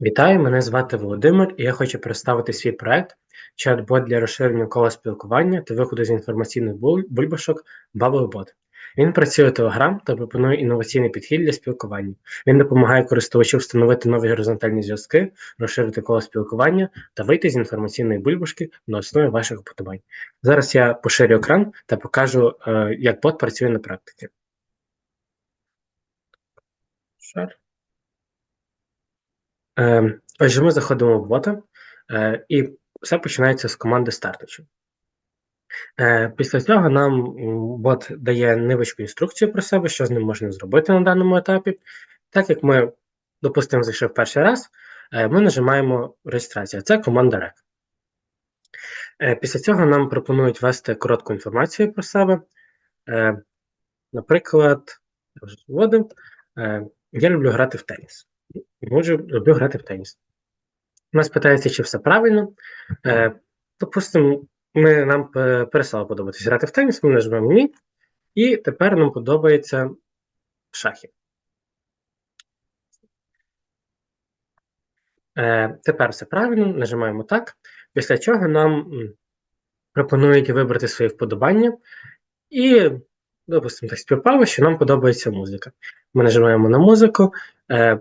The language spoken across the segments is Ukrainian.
Вітаю, мене звати Володимир, і я хочу представити свій проект чат-бот для розширення кола спілкування та виходу з інформаційних буль- бульбашок BubbleBot. Він працює у Telegram та пропонує інноваційний підхід для спілкування. Він допомагає користувачу встановити нові горизонтальні зв'язки, розширити коло спілкування та вийти з інформаційної бульбашки на основі ваших вподобань. Зараз я поширю екран та покажу, е, як бот працює на практиці. Шар. Е, Отже, ми заходимо в бота, е, і все починається з команди стартачу. Е, Після цього нам бот дає невеличку інструкцію про себе, що з ним можна зробити на даному етапі. Так як ми, допустимо, зайшли в перший раз, ми нажимаємо реєстрація. Це команда REC. Після цього нам пропонують ввести коротку інформацію про себе. Наприклад, я вже вводив, я люблю грати в теніс. Можу, люблю грати в теніс. Нас питається, чи все правильно. Е, допустимо, ми, нам е, перестало подобатися грати в теніс, ми нажмемо ні. І тепер нам подобається шахи. Е, тепер все правильно, нажимаємо так. Після чого нам пропонують вибрати свої вподобання. І, допустимо, так співпало, що нам подобається музика. Ми нажимаємо на музику, е,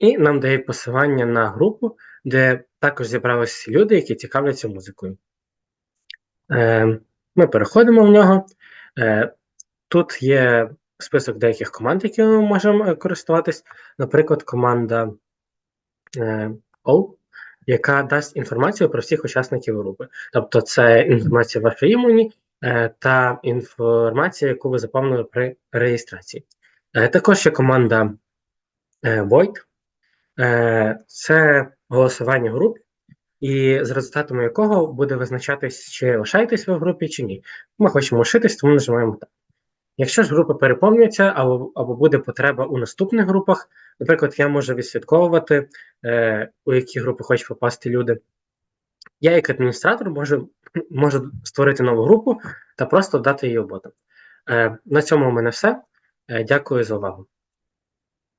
і нам дає посилання на групу, де також зібралися люди, які цікавляться музикою. Е, ми переходимо в нього. Е, тут є список деяких команд, які ми можемо е, користуватись. Наприклад, команда е, O, яка дасть інформацію про всіх учасників групи. Тобто, це інформація вашої імені е, та інформація, яку ви заповнили при реєстрації. Е, також є команда Void. Е, це голосування груп, і з результатами якого буде визначатись, чи лишаєтесь ви в групі, чи ні. Ми хочемо лишитись, тому нажимаємо так. Якщо ж група переповнюється або, або буде потреба у наступних групах, наприклад, я можу відслідковувати, е, у які групи хочуть попасти люди. Я, як адміністратор, можу, можу створити нову групу та просто дати її ботам. Е, на цьому у мене все. Е, дякую за увагу.